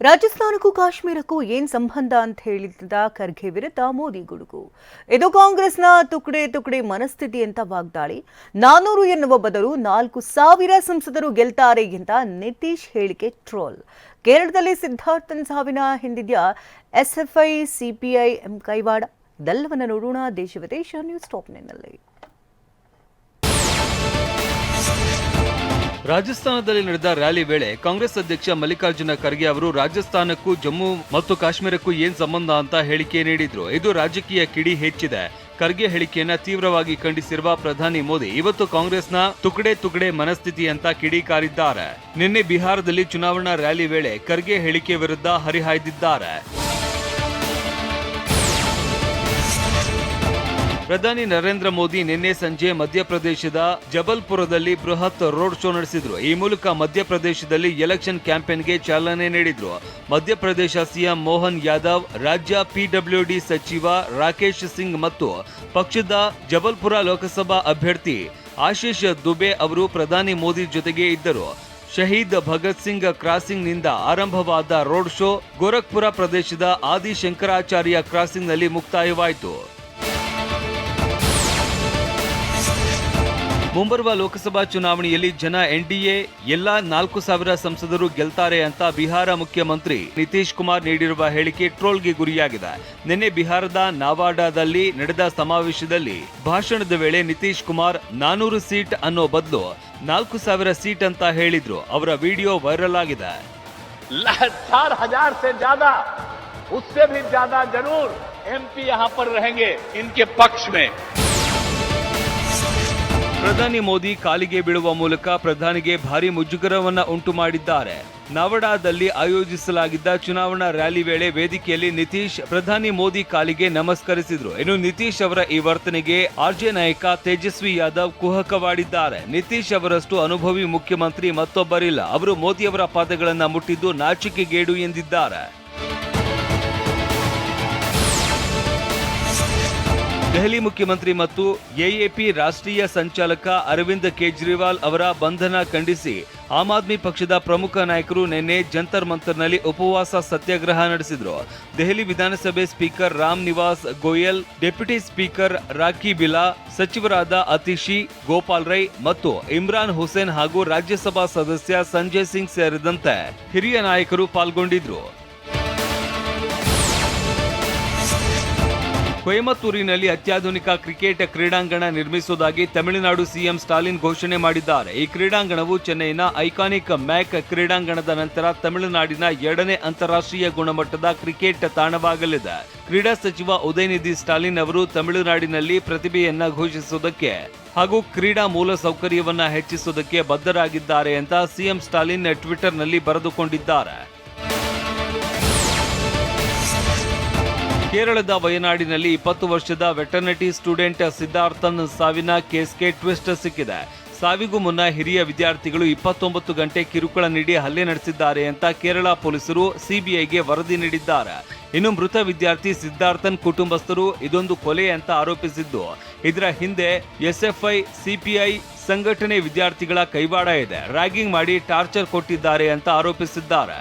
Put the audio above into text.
ರಾಜಸ್ಥಾನಕ್ಕೂ ಕಾಶ್ಮೀರಕ್ಕೂ ಏನ್ ಸಂಬಂಧ ಅಂತ ಹೇಳಿದ ಖರ್ಗೆ ವಿರುದ್ಧ ಮೋದಿ ಗುಡುಗು. ಇದು ಕಾಂಗ್ರೆಸ್ನ ತುಕಡೆ ತುಕಡೆ ಮನಸ್ಥಿತಿ ಅಂತ ವಾಗ್ದಾಳಿ. ನಾನೂರು ಎನ್ನುವ ಬದಲು ನಾಲ್ಕು ಸಾವಿರ ಸಂಸದರು ಗೆಲ್ತಾರೆ ಅಂತ ನಿತೀಶ್ ಹೇಳಿಕೆ ಟ್ರೋಲ್. ಕೇರಳದಲ್ಲಿ ಸಿದ್ಧಾರ್ಥನ್ ಸಾವಿನ ಹಿಂದಿದ್ಯಾ ಎಸ್ಎಫ್ಐ, ಸಿಪಿಐ, ಎಂ ಕೈವಾಡ. ಇದೆಲ್ಲವನ್ನ ನೋಡೋಣ ದೇಶ ವಿದೇಶ ನ್ಯೂಸ್ ಟಾಪ್ನಲ್ಲಿ ರಾಜಸ್ಥಾನದಲ್ಲಿ ನಡೆದ ರ್ಯಾಲಿ ವೇಳೆ ಕಾಂಗ್ರೆಸ್ ಅಧ್ಯಕ್ಷ ಮಲ್ಲಿಕಾರ್ಜುನ ಖರ್ಗೆ ಅವರು, ರಾಜಸ್ಥಾನಕ್ಕೂ ಜಮ್ಮು ಮತ್ತು ಕಾಶ್ಮೀರಕ್ಕೂ ಏನ್ ಸಂಬಂಧ ಅಂತ ಹೇಳಿಕೆ ನೀಡಿದ್ರು. ಇದು ರಾಜಕೀಯ ಕಿಡಿ ಹೆಚ್ಚಿದೆ. ಖರ್ಗೆ ಹೇಳಿಕೆಯನ್ನ ತೀವ್ರವಾಗಿ ಖಂಡಿಸಿರುವ ಪ್ರಧಾನಿ ಮೋದಿ, ಇವತ್ತು ಕಾಂಗ್ರೆಸ್ನ ತುಕಡೆ ತುಕಡೆ ಮನಸ್ಥಿತಿ ಅಂತ ಕಿಡಿಕಾರಿದ್ದಾರೆ ನಿನ್ನೆ ಬಿಹಾರದಲ್ಲಿ ಚುನಾವಣಾ ರ್ಯಾಲಿ ವೇಳೆ ಖರ್ಗೆ ಹೇಳಿಕೆ ವಿರುದ್ಧ ಹರಿಹಾಯ್ದಿದ್ದಾರೆ. ಪ್ರಧಾನಿ ನರೇಂದ್ರ ಮೋದಿ ನಿನ್ನೆ ಸಂಜೆ ಮಧ್ಯಪ್ರದೇಶದ ಜಬಲ್ಪುರದಲ್ಲಿ ಬೃಹತ್ ರೋಡ್ ಶೋ ನಡೆಸಿದ್ರು. ಈ ಮೂಲಕ ಮಧ್ಯಪ್ರದೇಶದಲ್ಲಿ ಎಲೆಕ್ಷನ್ ಕ್ಯಾಂಪೇನ್ಗೆ ಚಾಲನೆ ನೀಡಿದ್ರು. ಮಧ್ಯಪ್ರದೇಶ ಸಿಎಂ ಮೋಹನ್ ಯಾದವ್, ರಾಜ್ಯ ಪಿಡಬ್ಲ್ಯೂಡಿ ಸಚಿವ ರಾಕೇಶ್ ಸಿಂಗ್ ಮತ್ತು ಪಕ್ಷದ ಜಬಲ್ಪುರ ಲೋಕಸಭಾ ಅಭ್ಯರ್ಥಿ ಆಶೀಶ್ ದುಬೆ ಅವರು ಪ್ರಧಾನಿ ಮೋದಿ ಜೊತೆಗೆ ಇದ್ದರು. ಶಹೀದ್ ಭಗತ್ ಸಿಂಗ್ ಕ್ರಾಸಿಂಗ್ನಿಂದ ಆರಂಭವಾದ ರೋಡ್ ಶೋ ಗೋರಖ್ಪುರ ಪ್ರದೇಶದ ಆದಿ ಶಂಕರಾಚಾರ್ಯ ಕ್ರಾಸಿಂಗ್ನಲ್ಲಿ ಮುಕ್ತಾಯವಾಯಿತು. ಮುಂಬರುವ ಲೋಕಸಭಾ ಚುನಾವಣೆಯಲ್ಲಿ ಜನ ಎನ್ಡಿಎ ಎಲ್ಲಾ ನಾಲ್ಕು ಸಾವಿರ ಸಂಸದರು ಗೆಲ್ತಾರೆ ಅಂತ ಬಿಹಾರ ಮುಖ್ಯಮಂತ್ರಿ ನಿತೀಶ್ ಕುಮಾರ್ ನೀಡಿರುವ ಹೇಳಿಕೆ ಟ್ರೋಲ್ಗೆ ಗುರಿಯಾಗಿದೆ. ನಿನ್ನೆ ಬಿಹಾರದ ನವಾಡಾದಲ್ಲಿ ನಡೆದ ಸಮಾವೇಶದಲ್ಲಿ ಭಾಷಣದ ವೇಳೆ ನಿತೀಶ್ ಕುಮಾರ್, ನಾನೂರು ಸೀಟ್ ಅನ್ನೋ ಬದಲು ನಾಲ್ಕು ಸಾವಿರ ಸೀಟ್ ಅಂತ ಹೇಳಿದ್ರು. ಅವರ ವಿಡಿಯೋ ವೈರಲ್ ಆಗಿದೆ. ಎಂ ಪಿ ಪಕ್ಷ ಪ್ರಧಾನಿ ಮೋದಿ ಕಾಲಿಗೆ ಬೀಳುವ ಮೂಲಕ ಪ್ರಧಾನಿಗೆ ಭಾರಿ ಮುಜುಗರವನ್ನ ಉಂಟು ಮಾಡಿದ್ದಾರೆ. ನವಡಾದಲ್ಲಿ ಆಯೋಜಿಸಲಾಗಿದ್ದ ಚುನಾವಣಾ ರ್ಯಾಲಿ ವೇಳೆ ವೇದಿಕೆಯಲ್ಲಿ ನಿತೀಶ್, ಪ್ರಧಾನಿ ಮೋದಿ ಕಾಲಿಗೆ ನಮಸ್ಕರಿಸಿದ್ರು. ಇನ್ನು ನಿತೀಶ್ ಅವರ ಈ ವರ್ತನೆಗೆ ಆರ್ಜೆ ನಾಯಕ ತೇಜಸ್ವಿ ಯಾದವ್ ಕುಹಕವಾಡಿದ್ದಾರೆ. ನಿತೀಶ್ ಅವರಷ್ಟು ಅನುಭವಿ ಮುಖ್ಯಮಂತ್ರಿ ಮತ್ತೊಬ್ಬರಿಲ್ಲ. ಅವರು ಮೋದಿಯವರ ಪಾದಗಳನ್ನು ಮುಟ್ಟಿದ್ದು ನಾಚಿಕೆಗೇಡು ಎಂದಿದ್ದಾರೆ. ದೆಹಲಿ ಮುಖ್ಯಮಂತ್ರಿ ಮತ್ತು ಎಎಪಿ ರಾಷ್ಟ್ರೀಯ ಸಂಚಾಲಕ ಅರವಿಂದ್ ಕೇಜ್ರಿವಾಲ್ ಅವರ ಬಂಧನ ಖಂಡಿಸಿ ಆಮ್ ಆದ್ಮಿ ಪಕ್ಷದ ಪ್ರಮುಖ ನಾಯಕರು ನಿನ್ನೆ ಜಂತರ್ ಮಂತರ್ನಲ್ಲಿ ಉಪವಾಸ ಸತ್ಯಾಗ್ರಹ ನಡೆಸಿದರು. ದೆಹಲಿ ವಿಧಾನಸಭೆ speaker Ram Niwas Goyal, deputy speaker Rakhi Birla ಸಚಿವರಾದ ಅತಿಶಿ ಗೋಪಾಲ್ ರೈ ಮತ್ತು ಇಮ್ರಾನ್ ಹುಸೇನ್ ಹಾಗೂ ರಾಜ್ಯಸಭಾ ಸದಸ್ಯ ಸಂಜಯ್ ಸಿಂಗ್ ಸೇರಿದಂತೆ ಹಿರಿಯ ನಾಯಕರು ಪಾಲ್ಗೊಂಡಿದ್ರು. ಕೊಯಮತ್ತೂರಿನಲ್ಲಿ ಅತ್ಯಾಧುನಿಕ ಕ್ರಿಕೆಟ್ ಕ್ರೀಡಾಂಗಣ ನಿರ್ಮಿಸುವುದಾಗಿ ತಮಿಳುನಾಡು ಸಿಎಂ ಸ್ಟಾಲಿನ್ ಘೋಷಣೆ ಮಾಡಿದ್ದಾರೆ. ಈ ಕ್ರೀಡಾಂಗಣವು ಚೆನ್ನೈನ ಐಕಾನಿಕ್ ಮ್ಯಾಕ್ ಕ್ರೀಡಾಂಗಣದ ನಂತರ ತಮಿಳುನಾಡಿನ ಎರಡನೇ ಅಂತಾರಾಷ್ಟ್ರೀಯ ಗುಣಮಟ್ಟದ ಕ್ರಿಕೆಟ್ ತಾಣವಾಗಲಿದೆ. ಕ್ರೀಡಾ ಸಚಿವ ಉದಯನಿಧಿ ಸ್ಟಾಲಿನ್ ಅವರು ತಮಿಳುನಾಡಿನಲ್ಲಿ ಪ್ರತಿಭೆಯನ್ನ ಘೋಷಿಸುವುದಕ್ಕೆ ಹಾಗೂ ಕ್ರೀಡಾ ಮೂಲ ಸೌಕರ್ಯವನ್ನ ಹೆಚ್ಚಿಸುವುದಕ್ಕೆ ಬದ್ಧರಾಗಿದ್ದಾರೆ ಅಂತ ಸಿಎಂ ಸ್ಟಾಲಿನ್ ಟ್ವಿಟರ್ನಲ್ಲಿ ಬರೆದುಕೊಂಡಿದ್ದಾರೆ. ಕೇರಳದ ವಯನಾಡಿನಲ್ಲಿ ಇಪ್ಪತ್ತು ವರ್ಷದ ವೆಟರ್ನಿಟಿ ಸ್ಟೂಡೆಂಟ್ ಸಿದ್ಧಾರ್ಥನ್ ಸಾವಿನ ಕೇಸ್ಗೆ ಟ್ವಿಸ್ಟ್ ಸಿಕ್ಕಿದೆ. ಸಾವಿಗೂ ಮುನ್ನ ಹಿರಿಯ ವಿದ್ಯಾರ್ಥಿಗಳು ಇಪ್ಪತ್ತೊಂಬತ್ತು ಗಂಟೆ ಕಿರುಕುಳ ನೀಡಿ ಹಲ್ಲೆ ನಡೆಸಿದ್ದಾರೆ ಅಂತ ಕೇರಳ ಪೊಲೀಸರು ಸಿಬಿಐಗೆ ವರದಿ ನೀಡಿದ್ದಾರೆ. ಇನ್ನು ಮೃತ ವಿದ್ಯಾರ್ಥಿ ಸಿದ್ಧಾರ್ಥನ್ ಕುಟುಂಬಸ್ಥರು ಇದೊಂದು ಕೊಲೆ ಅಂತ ಆರೋಪಿಸಿದ್ದು. ಇದರ ಹಿಂದೆ ಎಸ್ಎಫ್ಐ, ಸಿಪಿಐ ಸಂಘಟನೆ ವಿದ್ಯಾರ್ಥಿಗಳ ಕೈವಾಡ ಇದೆ. ರ್ಯಾಗಿಂಗ್ ಮಾಡಿ ಟಾರ್ಚರ್ ಕೊಟ್ಟಿದ್ದಾರೆ ಅಂತ ಆರೋಪಿಸಿದ್ದಾರೆ.